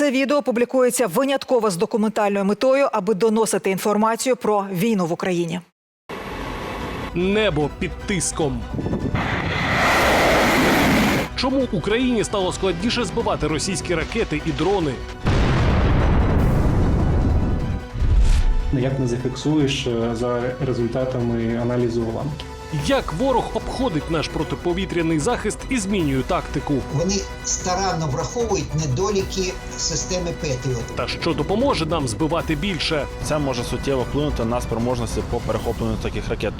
Це відео публікується винятково з документальною метою, аби доносити інформацію про війну в Україні. Небо під тиском. Чому Україні стало складніше збивати російські ракети і дрони? Як не зафіксуєш е, за результатами аналізу уламків? Як ворог обходить наш протиповітряний захист і змінює тактику? Вони старанно враховують недоліки системи Петріот. Та що допоможе нам збивати більше? Це може суттєво вплинути на спроможності по перехопленню таких ракет.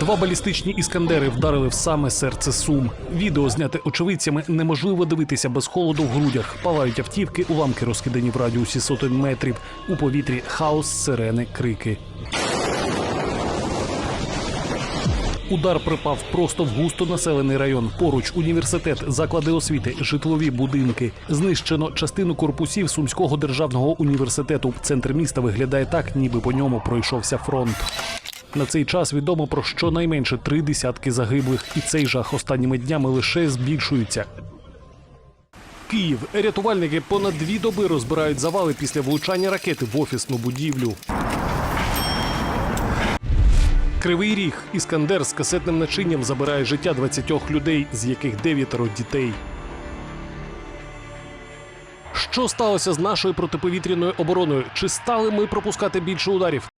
Два балістичні іскандери вдарили в саме серце Сум. Відео зняте очевидцями неможливо дивитися без холоду в грудях. Палають автівки, уламки розкидані в радіусі сотень метрів. У повітрі хаос, сирени, крики. Удар припав просто в густо населений район. Поруч університет, заклади освіти, житлові будинки. Знищено частину корпусів Сумського державного університету. Центр міста виглядає так, ніби по ньому пройшовся фронт. На цей час відомо про щонайменше три десятки загиблих, і цей жах останніми днями лише збільшується. Київ. Рятувальники понад дві доби розбирають завали після влучання ракети в офісну будівлю. Кривий ріг. Іскандер з касетним начинням забирає життя 20 людей, з яких дев'ятеро дітей. Що сталося з нашою протиповітряною обороною? Чи стали ми пропускати більше ударів?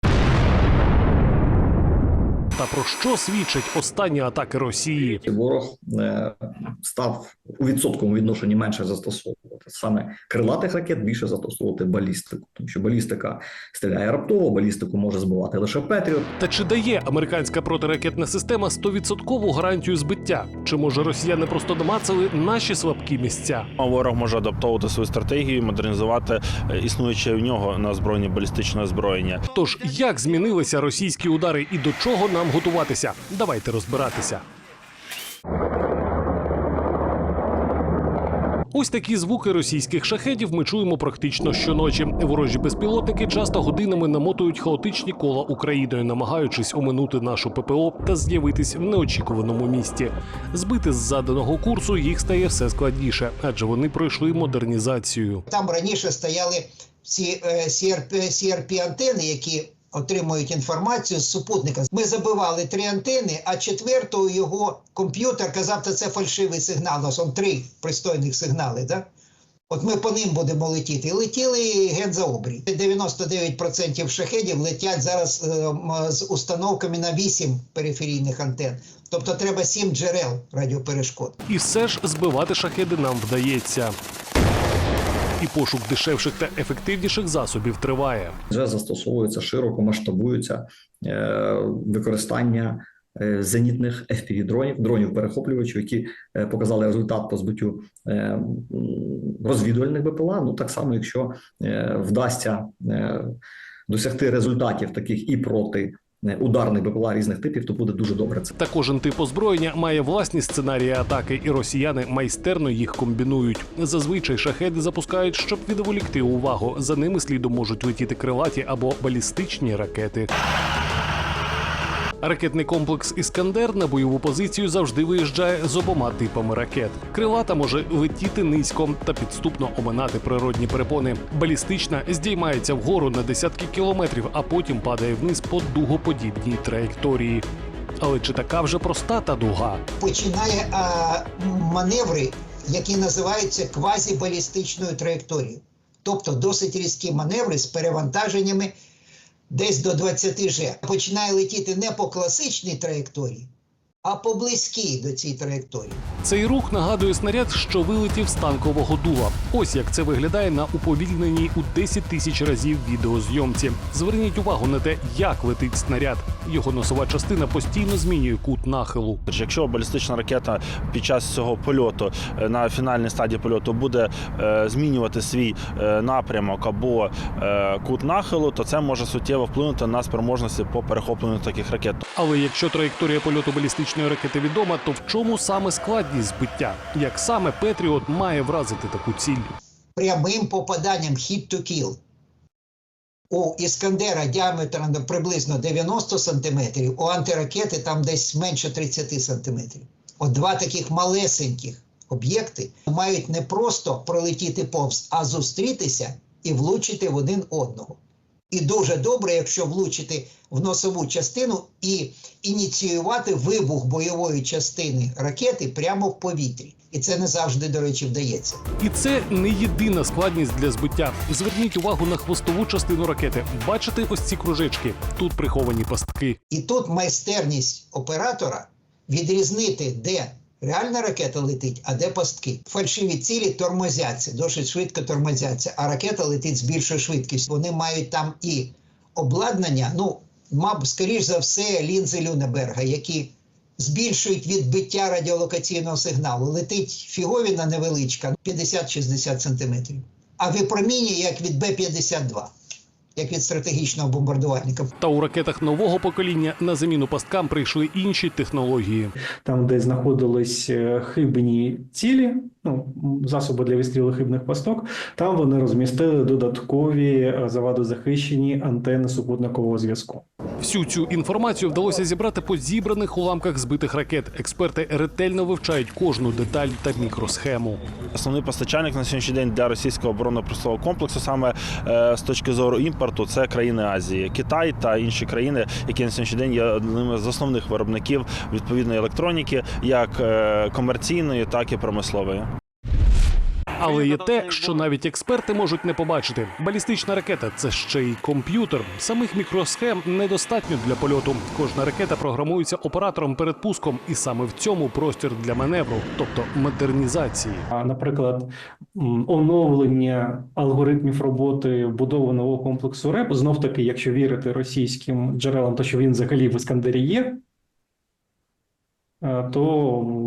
Та про що свідчать останні атаки Росії? ворог е, став у відсотковому відношенні менше застосовувати саме крилатих ракет, більше застосовувати балістику, тому що балістика стріляє раптово, балістику може збивати лише Петріот. Та чи дає американська протиракетна система 100% гарантію збиття? Чи може росіяни просто намацали наші слабкі місця? А Ворог може адаптовувати свою стратегію, модернізувати е, існуюче в нього на озброєнні балістичне озброєння. Тож як змінилися російські удари і до чого нам готуватися? Давайте розбиратися. Ось такі звуки російських шахедів ми чуємо практично щоночі. Ворожі безпілотники часто годинами намотують хаотичні кола Україною, намагаючись оминути нашу ППО та з'явитись в неочікуваному місті. Збити з заданого курсу їх стає все складніше, адже вони пройшли модернізацію. Там раніше стояли ці е, CRP антени, які отримують інформацію з супутника. Ми забивали три антени, а четвертою його комп'ютер казав, що це фальшивий сигнал. Нас он три пристойних сигнали. Да? От ми по ним будемо летіти. Летіли геть за обрій. 99% шахедів летять зараз е, з установками на 8 периферійних антен. Тобто треба 7 джерел радіоперешкод. І все ж збивати шахеди нам вдається. І пошук дешевших та ефективніших засобів триває. Вже застосовується широко, масштабується е, використання е, зенітних fpv дронів, дронів перехоплювачів, які е, показали результат по збиттю розвідувальних БПЛА. Ну так само, якщо вдасться досягти результатів таких і проти ударних БПЛА різних типів, то буде дуже добре. Це Та кожен тип озброєння має власні сценарії атаки, і росіяни майстерно їх комбінують. Зазвичай шахеди запускають, щоб відволікти увагу. За ними слідом можуть летіти крилаті або балістичні ракети. Ракетний комплекс Іскандер на бойову позицію завжди виїжджає з обома типами ракет. Крилата може летіти низько та підступно оминати природні перепони. Балістична здіймається вгору на десятки кілометрів, а потім падає вниз по дугоподібній траєкторії. Але чи така вже проста та дуга? починає а, маневри, які називаються квазібалістичною траєкторією. Тобто досить різкі маневри з перевантаженнями десь до 20 Ж. Починає летіти не по класичній траєкторії, а по близькій до цієї траєкторії. Цей рух нагадує снаряд, що вилетів з танкового дула. Ось як це виглядає на уповільненій у 10 тисяч разів відеозйомці. Зверніть увагу на те, як летить снаряд. Його носова частина постійно змінює кут нахилу. Якщо балістична ракета під час цього польоту е, на фінальній стадії польоту буде е, змінювати свій е, напрямок або е, кут нахилу, то це може суттєво вплинути на спроможності по перехопленню таких ракет. Але якщо траєкторія польоту балістичної ракети відома, то в чому саме складність збиття? Як саме Петріот має вразити таку ціль? Прямим попаданням hit to kill. У Іскандера діаметром приблизно 90 см, у антиракети там десь менше 30 см. От два таких малесеньких об'єкти мають не просто пролетіти повз, а зустрітися і влучити в один одного. І дуже добре, якщо влучити в носову частину і ініціювати вибух бойової частини ракети прямо в повітрі. І це не завжди, до речі, вдається. І це не єдина складність для збиття. Зверніть увагу на хвостову частину ракети. Бачите ось ці кружечки? Тут приховані пастки. І тут майстерність оператора відрізнити, де реальна ракета летить, а де пастки. Фальшиві цілі тормозяться, досить швидко тормозяться, а ракета летить з більшою швидкістю. Вони мають там і обладнання, ну, мабуть, скоріш за все, лінзи Люнеберга, які збільшують відбиття радіолокаційного сигналу. Летить фіговіна невеличка, 50-60 сантиметрів. А випромінює як від Б-52, як від стратегічного бомбардувальника. Та у ракетах нового покоління на заміну пасткам прийшли інші технології. Там, де знаходились е, хибні цілі, ну засоби для відстрілу хибних пасток, там вони розмістили додаткові е, завадозахищені антени супутникового зв'язку. Всю цю інформацію вдалося зібрати по зібраних уламках збитих ракет. Експерти ретельно вивчають кожну деталь та мікросхему. Основний постачальник на сьогоднішній день для російського оборонно-промислового комплексу, саме е, з точки зору імпорту, це країни Азії, Китай та інші країни, які на сьогоднішній день є одними з основних виробників відповідної електроніки, як е, комерційної, так і промислової. Але є те, що навіть експерти можуть не побачити. Балістична ракета це ще й комп'ютер. Самих мікросхем недостатньо для польоту. Кожна ракета програмується оператором перед пуском, і саме в цьому простір для маневру, тобто модернізації. А, наприклад, оновлення алгоритмів роботи вбудованого комплексу РЕП, знов таки, якщо вірити російським джерелам, то що він взагалі в Іскандері є, то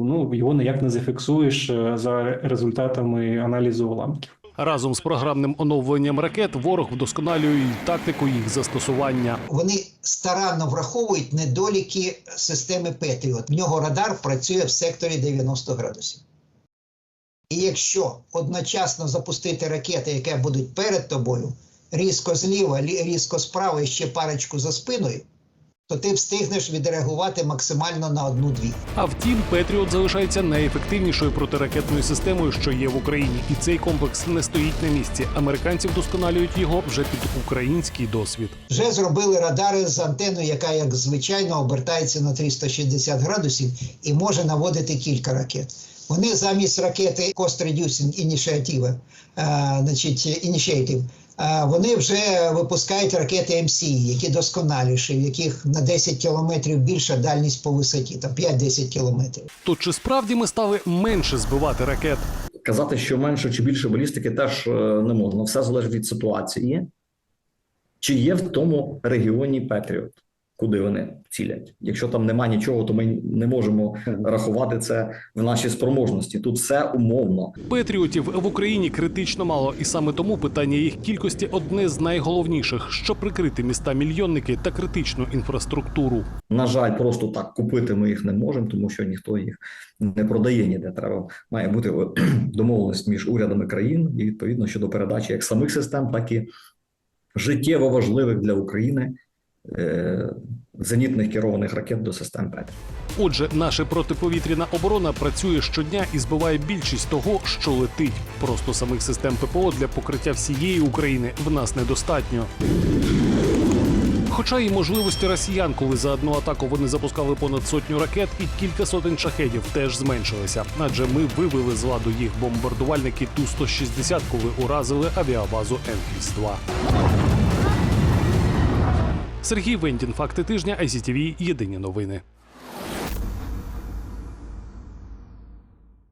ну, його ніяк не зафіксуєш е, за результатами аналізу уламків. Разом з програмним оновленням ракет ворог вдосконалює тактику їх застосування. Вони старанно враховують недоліки системи Петріот. В нього радар працює в секторі 90 градусів. І якщо одночасно запустити ракети, які будуть перед тобою, різко зліва, різко справа і ще парочку за спиною, то ти встигнеш відреагувати максимально на одну-дві. А втім, Петріот залишається найефективнішою протиракетною системою, що є в Україні, і цей комплекс не стоїть на місці. Американці вдосконалюють його вже під український досвід. Вже зробили радари з антеною, яка, як звичайно, обертається на 360 градусів і може наводити кілька ракет. Вони замість ракети Cost Reducing Initiative, значить, Initiative, е, вони вже випускають ракети MC, які досконаліші, в яких на 10 кілометрів більша дальність по висоті, там 5-10 кілометрів. То чи справді ми стали менше збивати ракет? Казати, що менше чи більше балістики, теж е, не можна. Все залежить від ситуації, чи є в тому регіоні Петріот, куди вони цілять. Якщо там нема нічого, то ми не можемо рахувати це в нашій спроможності. Тут все умовно. Петріотів в Україні критично мало, і саме тому питання їх кількості одне з найголовніших, щоб прикрити міста мільйонники та критичну інфраструктуру. На жаль, просто так купити ми їх не можемо, тому що ніхто їх не продає ніде. Треба має бути домовленість між урядами країн і відповідно щодо передачі як самих систем, так і життєво важливих для України зенітних керованих ракет до систем Петрі. Отже, наша протиповітряна оборона працює щодня і збиває більшість того, що летить. Просто самих систем ППО для покриття всієї України в нас недостатньо. Хоча і можливості росіян, коли за одну атаку вони запускали понад сотню ракет і кілька сотень шахедів, теж зменшилися. Адже ми вивели з ладу їх бомбардувальники Ту-160, коли уразили авіабазу Енфіс-2. Сергій Вендін, факти тижня, ICTV, Єдині новини.